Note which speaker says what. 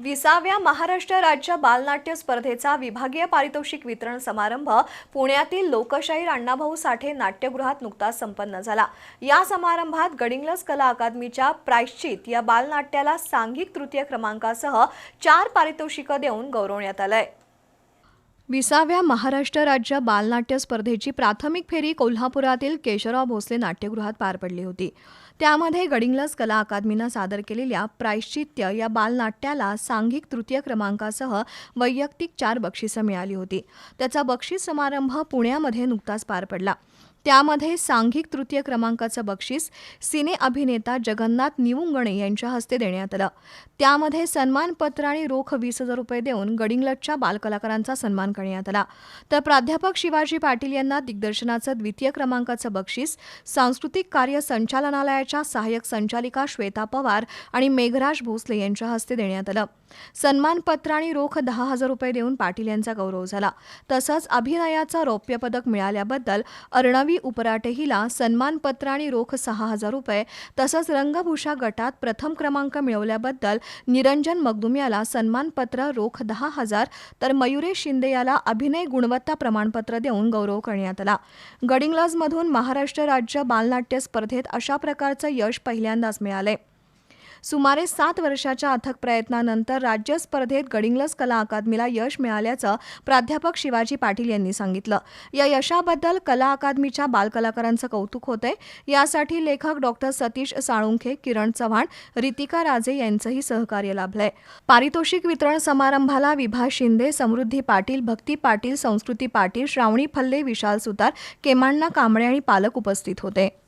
Speaker 1: विसाव्या महाराष्ट्र राज्य बालनाट्य स्पर्धेचा विभागीय पारितोषिक वितरण समारंभ पुण्यातील लोकशाहीर अण्णाभाऊ साठे नाट्यगृहात नुकताच संपन्न झाला. या समारंभात गडिंग्लज कला अकादमीच्या प्रायश्चित या बालनाट्याला सांघिक तृतीय क्रमांकासह चार पारितोषिकं देऊन गौरवण्यात आलंय. विसाव्या महाराष्ट्र राज्य बालनाट्य स्पर्धेची प्राथमिक फेरी कोल्हापुरातील केशवराव भोसले नाट्यगृहात पार पडली होती. त्यामध्ये गडिंग्लज कला अकादमीनं सादर केलेल्या प्रायश्चित्य या बालनाट्याला सांघिक तृतीय क्रमांकासह वैयक्तिक चार बक्षिसं मिळाली होती. त्याचा बक्षीस समारंभ पुण्यामध्ये नुकताच पार पडला. त्यामध्ये सांघिक तृतीय क्रमांकाचं बक्षीस सिने अभिनेता जगन्नाथ निवुंगणे यांच्या हस्ते देण्यात आलं. त्यामध्ये सन्मानपत्र आणि रोख वीस हजार रुपये देऊन गडिंगलटच्या बालकलाकारांचा सन्मान करण्यात आला. तर प्राध्यापक शिवाजी पाटील यांना दिग्दर्शनाचं द्वितीय क्रमांकाचं बक्षीस सांस्कृतिक कार्य संचालनालयाच्या सहाय्यक संचालिका श्वेता पवार आणि मेघराज भोसले यांच्या हस्ते देण्यात आलं. सन्मानपत्र आणि रोख दहा हजार रुपये देऊन पाटील यांचा गौरव झाला. तसंच अभिनयाचं रौप्य पदक मिळाल्याबद्दल अर्णव उपराटे हिला सन्मानपत्र आणि रोख सहा हजार रुपये तसंच रंगभूषा गटात प्रथम क्रमांक मिळवल्याबद्दल निरंजन मगदुम याला सन्मानपत्र रोख दहा हजार तर मयुरेश शिंदे याला अभिनय गुणवत्ता प्रमाणपत्र देऊन गौरव करण्यात आला. गडिंग्लजमधून महाराष्ट्र राज्य बालनाट्य स्पर्धेत अशा प्रकारचं यश पहिल्यांदाच मिळालंय. सुमारे सात वर्षाच्या अथक प्रयत्नानंतर राज्य स्पर्धेत गडिंग्लज कला अकादमीला यश मिळाल्याचं प्राध्यापक शिवाजी पाटील यांनी सांगितलं. या यशाबद्दल कला अकादमीच्या बालकलाकारांचं कौतुक होतंय. यासाठी लेखक डॉक्टर सतीश साळुंखे किरण चव्हाण रितिका राजे यांचंही सहकार्य लाभलंय. पारितोषिक वितरण समारंभाला विभा शिंदे समृद्धी पाटील भक्ती पाटील संस्कृती पाटील श्रावणी फल्ले विशाल सुतार केमांना कांबळे आणि पालक उपस्थित होते.